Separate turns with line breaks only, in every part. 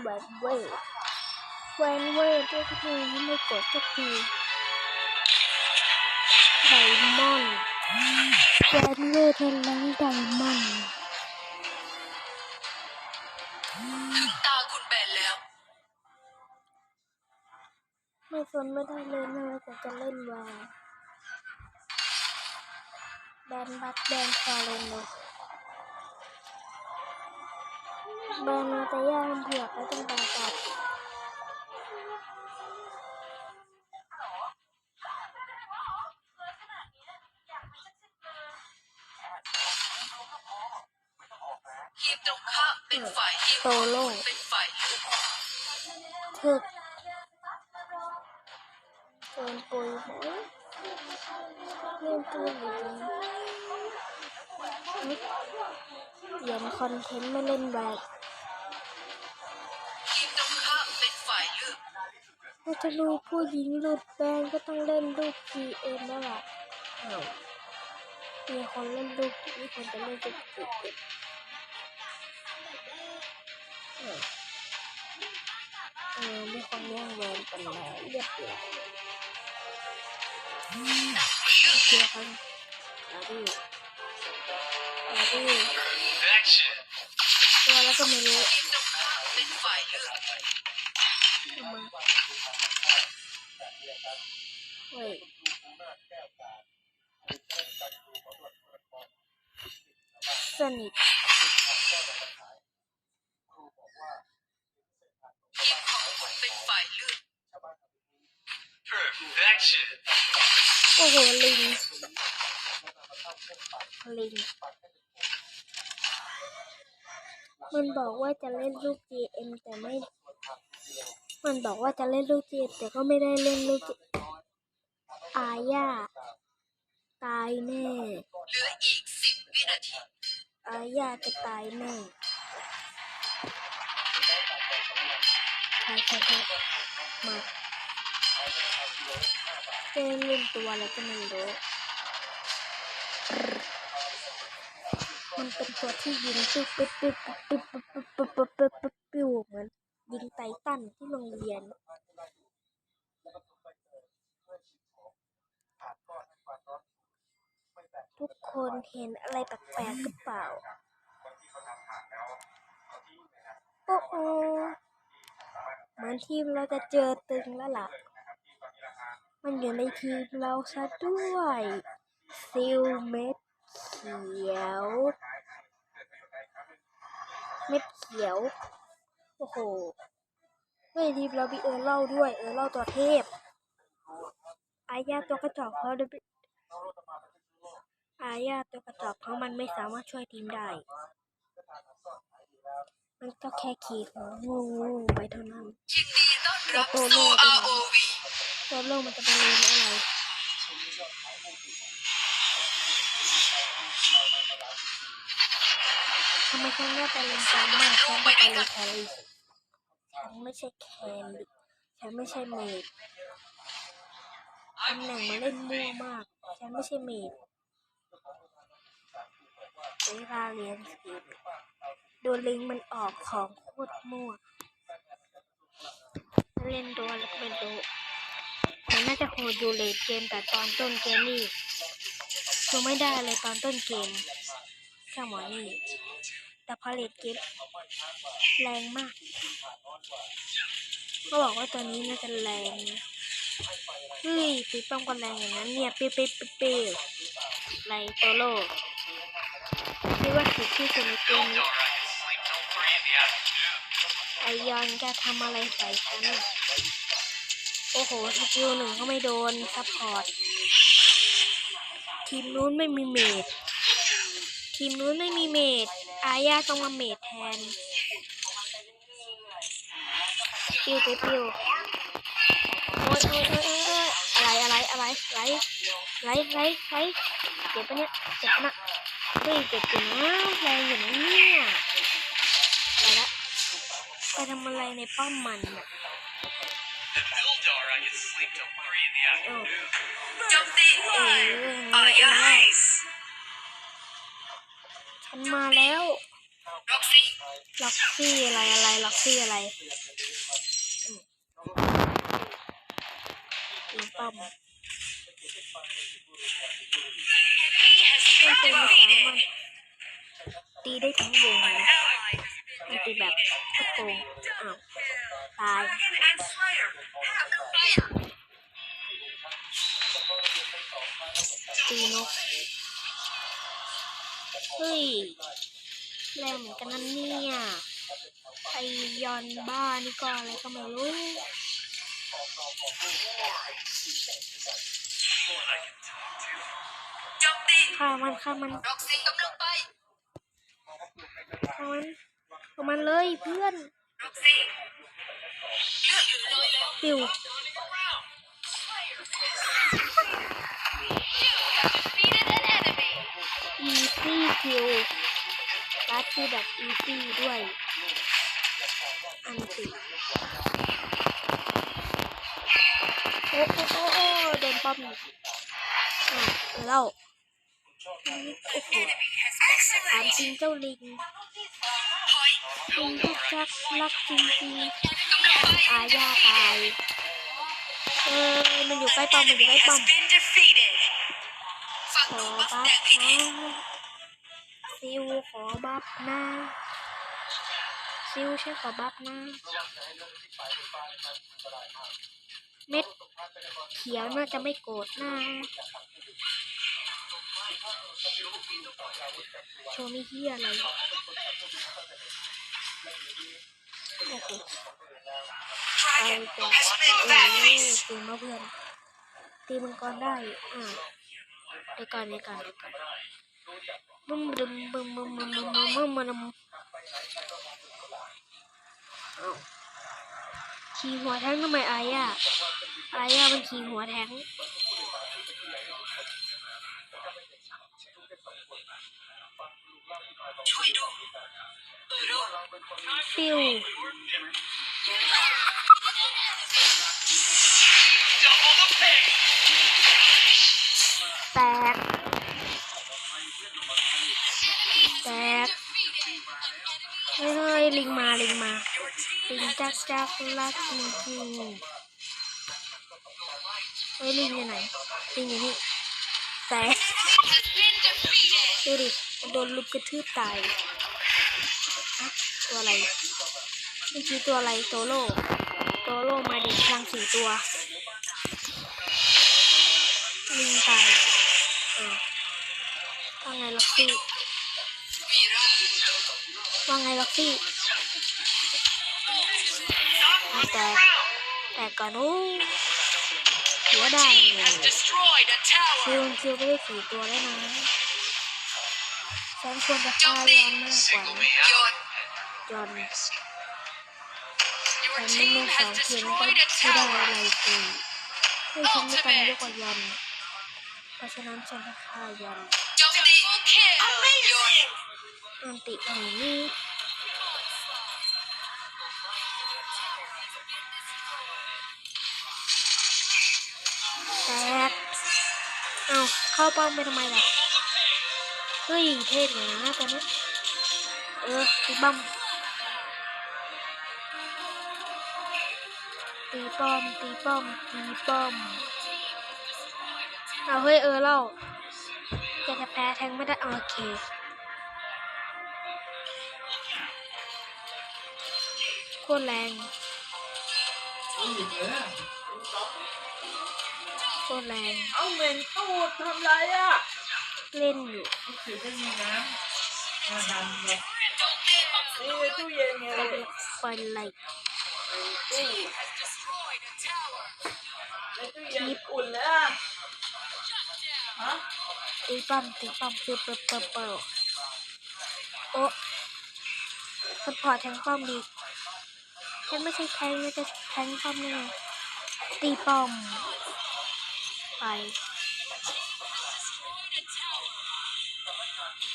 แหวนเวทแหวนเวทด้วยที่นี่ไม่กดสักทีไดมอนด์แหวนเวทแทนล้างไดมอนด์
ถึงตาคุณแบนแล้ว
ไม่สนไม่ได้เลยนะแต่จะเล่นแหวนแบนบัตแบนฟาเรนเลย แบนมาแต่ย่างเผือกแล้วต้องบาตัด
ทีมตรงข้ามเป็นฝ่ายทีม
โซโล่
เป็นฝ่ายลือก
ถึกเกินปุยไหมเล่นตัวอยู่ดีเขียนคอนเทนต์ไม่เล่นแบก ถ้าจะรู้ผู้หญิงหลุดแบนก็ต้องเล่นลูก GM แล้วล่ะอ้าวมีคนเล่นลูกมีคนจะเล่นลูก GM อ้าวเออมีคนแย่งแวนกันแล้วเรียบร้อยเชียร์กันอาดิอาดิตัวแล้วก็ไม่รู้
ทีมตรง
สนิทโอ้โหลิงลิงมันบอกว่าจะเล่นลูก GM แต่ไม่ มันบอกว่าจะเล่นลูก GM แต่ก็ไม่ได้เล่นลูก GM อาญาตายแน่
เหลืออีกสิบวินาที
อาญาจะตายแน่ใช่ใช่ใช่มาเล่นเล่นตัวแล้วก็ไม่รู้มันเป็นตัวที่ยิงปิ๊บปิ๊บปิ๊บปิ๊บปิ๊บปิ๊บปิ๊บปิ๊บปิ๊บปิ๊บปิ๊บเหมือน ยิงไททันที่โรงเรียน ทุกคนเห็นอะไรแปลกๆหรือเปล่า โอ้โหเหมือนทีมเราจะเจอตึงแล้วล่ะ มันอยู่ในทีมเราซะด้วยซิลเม็ดเขียว เม็ดเขียว โอ้โหเฮ้ยทีมเรามีเออร์เล่าด้วย เออร์เล่าตัวเทพอายาตัวกระจอกเขาด้วยอาญาตัวกระจอกเพราะมันไม่สามารถช่วยทีมได้ มันก็แค่ขี่หัวงูๆไปเท่านั้น
ยินดีต้อนรับ
โตโน่
สู่
ด้วยนะ
ROV
ตัวโลกมันจะไปเรียนอะไร ทำไมฉันไม่ไปเรียนจำมากฉันไม่ไปเรียนแครีฉันไม่ใช่แคนดิฉันไม่ใช่เมดตำแหน่งมันเล่นมั่วมาก ฉันไม่ใช่เมดเวลาเรียนสกิลดูลิงมันออกของโคตรมั่วเล่นตัวแล้วก็เป็นตัวมันน่าจะโหดอยู่เลทเกมแต่ตอนต้นเกมนี่คือไม่ได้เลยตอนต้นเกม แค่หมอนี่แต่พอเลทเกมแรงมากเขาบอกว่าตัวนี้น่าจะแรงนะเฮ้ยปีป้อมก็แรงอย่างนั้นเนี่ยเป๊ะเป๊ะเป๊ะเป๊ะไรโตโลคิดว่าสุดที่สุดในเกมนี้ไอยอนจะทำอะไรใส่ฉันโอ้โหสกิลหนึ่งก็ไม่โดนซัพพอร์ตทีมนู้นไม่มีเมด ทีมนู้นไม่มีเมดอาญาต้องมาเมดแทนปิวไปปิวโอ๊ยโอ๊ยโอ๊ยโอ๊ยอะไรอะไรอะไรอะไรอะไรอะไรอะไรเจ็บปะเนี่ยเจ็บปะนะเฮ้ยเจ็บจริงนะแรงอยู่นะเนี่ยไปละไปทำอะไรในป้อมมันน่ะ
The Mildar, I can sleep till three in the
โอ้
afternoon.
โจมตี
ฉันมาแล้ว
ร็อกซี่
ล็อกซี่อะไรอะไรล็อกซี่อะไรอืมตีป้อมไม่เป็นภาษามันตีได้ทั้งวงเลยมันตีแบบโคตรโกงอ้าวตายตีนก เฮ้ยแรงเหมือนกันนั่นเนี่ยไอยอนบ้านี่ก็อะไรก็ไม่รู้
โจมตี
ฆ่ามันฆ่ามัน
ร็อกซี่กำลังไป
ฆ่ามันฆ่ามันเลยเพื่อน
ร็อ ซี่เลือดอยู่เลยแล้ว
ปิวอีซี่คิวรัดคือแบบอีซี่ด้วย อันติโอ้โอ้โอ้โอ้โดนป้อมอีกอะเออเล่าโอ้โหถามจริงเจ้าลิง
ถอย
ลิงทุกชักรักจริงๆอาญาตายเออมันอยู่ใกล้ป้อมมันอยู่ใกล้ป้อม
been defeated ฝั่ง
ข
ห
อ
นูบัฟ
บัฟ
แดงให้
นะ
ดี
ซิวขอบัฟนะซิวใช่ขอบัฟนะเม็ดเขียวน่าจะไม่โกรธนะโชว์ไม่เฮียอะไรโอ้โหไปจ้ะเออตีมาเพื่อนตีมังกรได้อ่าเดี๋ยวก่อนเดี๋ยวก่อนเดี๋ยวก่อน บึ้มบึ้มบึ้มบึ้มบึ้มบึ้มบึ้มบึ้มขี่หัวแทงทำไมไอ้อะไอ้อะมันขี่หัวแทง
ช่วยดูเออรู้
ฟิวแตก ลิงมาลิงมาจักจักลักจริงจริงเฮ้ยลิงอยู่ไหนลิงอยู่นี่แตกดูดิโดนลุกกระทืบตายตัวอะไรเมื่อกี้ตัวอะไรโตโร่โตโร่มาดิพลังสี่ตัวลิงตายเออว่าไงล็อกซี่ว่าไงล็อกซี่ แต่แต่ก่อนโอ้เสียได้เลย
destroyed a tower
คิวคิวไม่ได้สี่ตัวแล้วนะฉันควรจะฆ่ายอนมากกว่า
Single
นะ
me
โย
out.
น
ยอน
your
ฉันไม่
team
ลงสอง
has
เทียนก็
destroyed a
ไม่ได้
tower
อะไรเลยให้ฉันไม่กันเยอะกว่ายอนเพราะฉะนั้นฉันจะฆ่ายอน
โจมตีโยน
อันติหนี เอาเข้าป้อมไปทำไมล่ะ เฮ้ยเท่เลยนะตอนนี้เออตีป้อมตีป้อมตีป้อมตีป้อมเอาเฮ้ยเออเล่าจะจะแพ้แทงไม่ได้โอเคโคตรแรงโค ตรแรง
เอาเหม็นตูดทำไรอะ
เล่นอยู่
ถือจะมีน้ำมาทำเลยนี่ในตู้เย็นไง
ไปเลยไปเลย
ตู้ในตู้เย็นอุ่นเลยอะฮะ
ตีป้อมตีป้อมคือเปิดเปิดเปิดโอ้สปอร์ตแทงป้อมดีฉันไม่ใช่แทงนะจะแทงป้อมนี่ไงตีป้อม ไป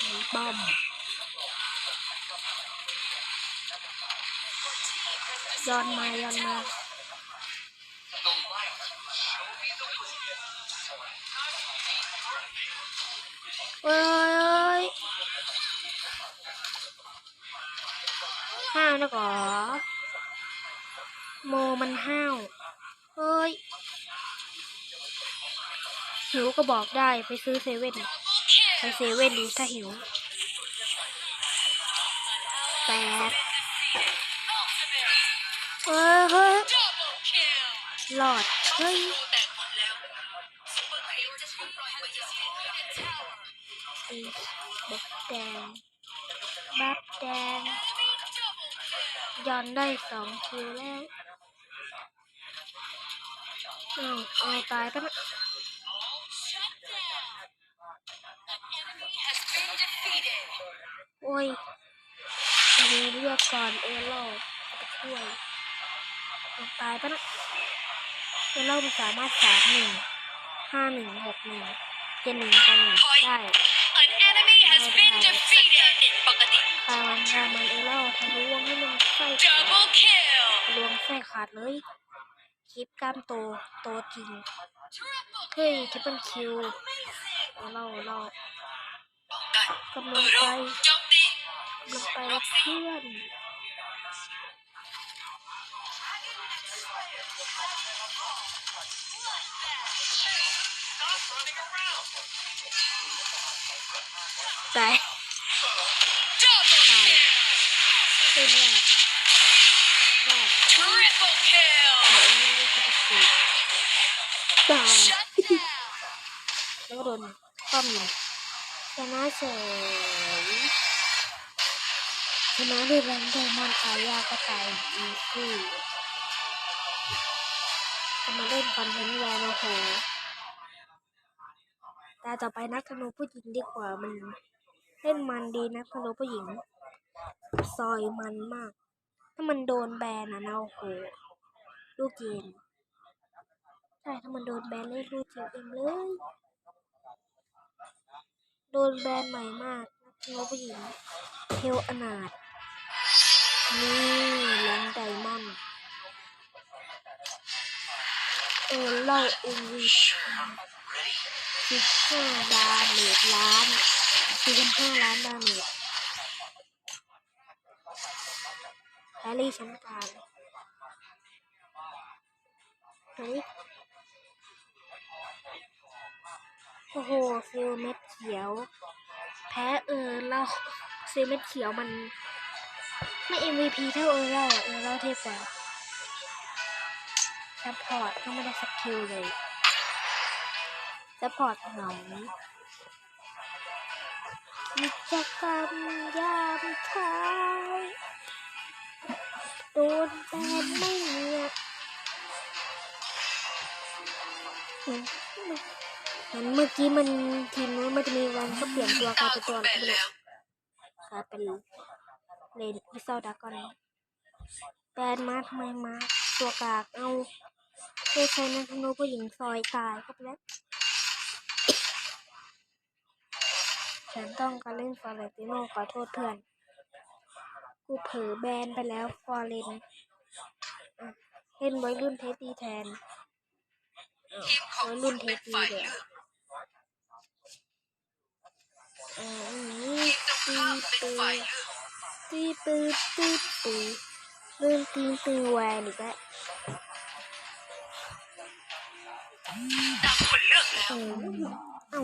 ตีป้อมย้อนมาย้อนมาเอ้ยห้าวนะก่อโมมันห้าวเฮ้ย หิวก็บอกได้ไปซื้อเซเว่นไปเซเว่นดีถ้าหิวแปดเฮ้ยเฮ้ยหลอดเฮ้ยบักแดงบับแดงย้อนได้สองคิวแล้วอ้าวเอาตายปนะ อ้ยอันนี้เรียกก่อนเอโร่จะช่วยเอาตายปะนะเอโร่มันสามารถสามหนึ่งห้าหนึ่งหกหนึ่งเจ็ดหนึ่งต่อหนึ่งได้
An enemy has been defeated ปกติ
ตามตามมันเอโร่ทะลวงให้มันไส้ขาด
double kill
ทะลวงไส้ขาดเลยคลิปกล้ามโตโตจริงเฮ้ยทริปเปิลคิวเอโร่เรากำลังไป
โจมตี
กำ ลังไปเพื่อน
Stop running around.
ตาย
double
ตาย
kill
ขึ้นแรกแรก
triple kill
เอโร่ได้ทริปเปิลคิวตาย
shut down
แล้วก็โดนป้อมยิงชนะเฉยช นะด้วยแรงไดมอนด์อายาก็ตายอีซี่จะมาเล่นคอนเทนต์แวร์โอ้โหตาต่อไปนักธนูผู้หญิงดีกว่ามันเล่นมันดีนักธนูผู้หญิง ซอยมันมาก ถ้ามันโดนแบนอะนะโอ้โหลูกเกมใช่ถ้ามันโดนแบนเล่นลูกเกมเองเลย โดนแบนใหม่มากนักธนูผู้หญิงเทลอนาด นี่แรงไดมอนด์เออเล่าเอ็มวีสิบห้าดาเมจล้านสี่สิบห้าล้านดาเมจแฮร์รี่ชั้นกลางเฮ้ยโอ้โหฟิลเม็ดเขียว แพ้เออเล่าฟิลเม็ดเขียวมัน ไม่ MVP เท่าเออเล่าอะเออเล่าเทพกว่าซัพพอร์ตก็ไม่ได้สกิลเลยซัพพอร์ตเหงากิจกรรมยามท้ายโดนแบนไม่เงียบเห็นเห็นเมื่อกี้มันทีมนู้นมันจะมีวันก็เปลี่ยนตัวกลายเป็นตัวอะไรก็ไม่รู้กลายเป็น เลนวิซาดากอนแบนมาทำไมมาตัวกากเอาเพื่อใช้นักธนูผู้หญิงซอยตายก็แล้วฉันต้องการเล่นฟอร์เรติโนขอโทษเพื่อน กูเผลอแบนไปแล้วฟอร์เรนเล่นไว้รุ่นเทสดีแทน
ทีม
ไว้รุ่นเท
เป็
ส
น
ดีเดี๋ยวอันนี้
ทีมตรง
ตี
ข้ามเป็น
ปื
ฝ่าย
น
เลือก
ตีปืนตีปืนเริ่มตีปืนแวนอีกแล้ว
ตามคนเลือกแล้ว
เออเอ้า